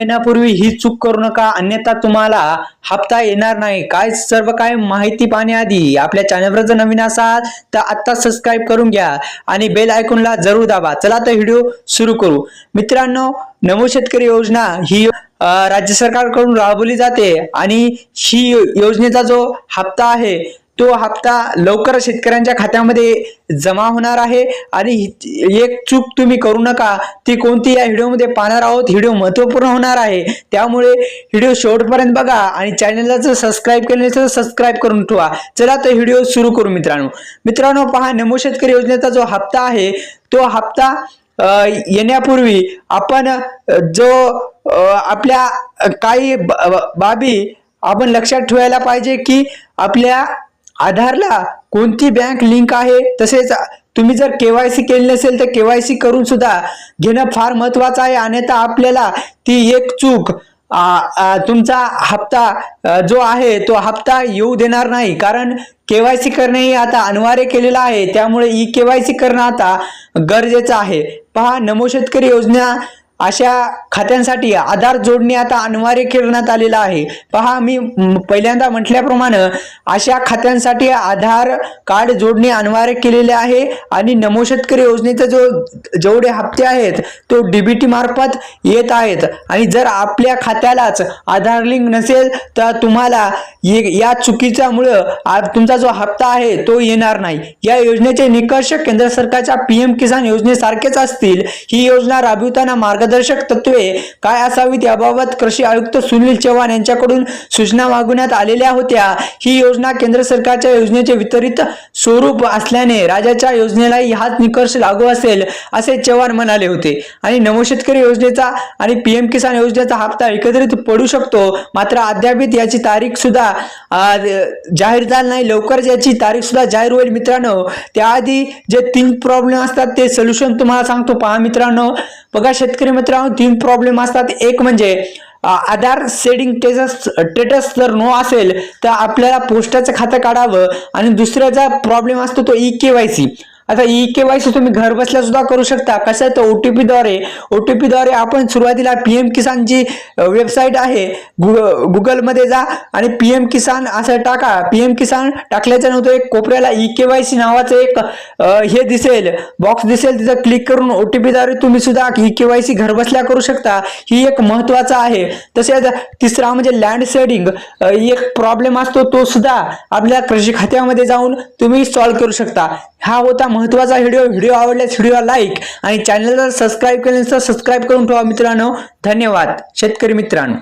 येण्यापूर्वी ही चूक करू नका अन्यथा तुम्हाला हप्ता येणार नाही. काय सर्व काय माहिती पाहण्याआधी आपल्या चॅनलवर जर नवीन असाल तर आत्ता सबस्क्राईब करून घ्या आणि बेल आयकॉनला जरूर दाबा. चला तर व्हिडिओ सुरू करू. मित्रांनो नमो शेतकरी योजना ही राज्य सरकारकडून राबवली जाते आणि ही योजनेचा जो हप्ता आहे तो हप्ता लवकर शेतकऱ्यांच्या खात्यामध्ये जमा होणार आहे. आणि एक चूक तुम्ही करू नका. ती कोणती या व्हिडिओमध्ये पाहणार आहोत? व्हिडिओ महत्त्वपूर्ण होणार आहे. त्यामुळे व्हिडिओ शेवटपर्यंत बघा आणि चॅनलला जर सबस्क्राईब केले नसेल तर सबस्क्राईब करून ठेवा. चला तर व्हिडिओ सुरू करू मित्रांनो. मित्रांनो पहा नमो शेतकरी योजनेचा जो हप्ता आहे तो हप्ता येण्यापूर्वी आपण जो आपल्या काही ब- बाबी आपण लक्षात ठेवायला पाहिजे की आपल्या आधारला कोणती बँक लिंक आहे? तसेच तुम्ही जर केवायसी केली नसेल तर केवायसी करून सुद्धा घेणं फार महत्वाचं आहे. अन्यथा आपल्याला ती एक चूक तुमचा हप्ता जो आहे तो हप्ता येऊ देणार नाही. कारण केवायसी करणे हे आता अनिवार्य केलेलं आहे. त्यामुळे ई केवायसी करणं आता गरजेचं आहे. पहा नमो शेतकरी योजना अशा खात्यांसाठी आधार जोडणे आता अनिवार्य करण्यात आलेला आहे. पहा मी पहिल्यांदा म्हटल्याप्रमाणे अशा खात्यांसाठी आधार कार्ड जोडणे अनिवार्य केलेले आहे आणि नमो शेतकरी योजनेचा जो जेवढे हप्ते आहेत तो डीबीटी मार्फत येत आहेत. आणि जर आपल्या खात्यालाच आधार लिंक नसेल तर तुम्हाला ये- या चुकीच्यामुळं तुमचा जो हप्ता आहे तो येणार नाही. या योजनेचे निकष केंद्र सरकारच्या पी एम किसान योजनेसारखेच असतील. ही योजना राबविताना मार्ग मार्गदर्शक तत्वे काय असावीत याबाबत कृषी आयुक्त सुनील चव्हाण यांच्याकडून सूचना मागवण्यात आलेल्या होत्या. ही योजना केंद्र सरकारच्या योजनेचे वितरित स्वरूप असल्याने राज्याच्या योजनेलाही हाच निकष लागू असेल असे चव्हाण म्हणाले होते. आणि नमो शेतकरी योजनेचा आणि पीएम किसान योजनेचा हप्ता एकत्रित पडू शकतो. मात्र अद्यापित याची तारीख सुद्धा जाहीर झाली नाही. लवकरच याची तारीख सुद्धा जाहीर होईल मित्रांनो. त्याआधी जे तीन प्रॉब्लेम असतात ते सोल्युशन तुम्हाला सांगतो. पहा मित्रांनो. बघा शेतकरी मित्रांनो तीन प्रॉब्लेम असतात. एक म्हणजे आधार सेडिंग टेटस टेटस जर नो असेल तर आपल्याला पोस्टाचं खातं काढावं आणि दुसऱ्याचा प्रॉब्लेम असतो तो ई के वाय सी. आता ई के वाय सी तुम्ही घर बसल्या सुद्धा करू शकता. कसं आहे तर ओ टी पीद्वारे ओ टी पीद्वारे आपण सुरुवातीला पी एम वेबसाईट आहे गुग गुगलमध्ये जा आणि पी एम किसान असं टाका. पी एम किसान टाकल्याच्या नंतर एक कोपऱ्याला ई के वाय सी नावाचं एक हे दिसेल. बॉक्स दिसेल. तिथं क्लिक करून ओ टी पीद्वारे तुम्ही सुद्धा ई के वाय सी घर बसल्या करू शकता. ही एक महत्वाचं आहे. तसेच तिसरा म्हणजे लँड सेडिंग एक प्रॉब्लेम असतो. तो सुद्धा आपल्या कृषी खात्यामध्ये जाऊन तुम्ही सॉल्व्ह करू शकता. हा होता महत्त्वाचा व्हिडिओ व्हिडिओ आवडल्यास व्हिडिओला लाईक आणि चॅनलला सबस्क्राईब केल्यानंतर सबस्क्राईब करून ठेवा मित्रांनो. धन्यवाद. शेतकरी मित्रांनो.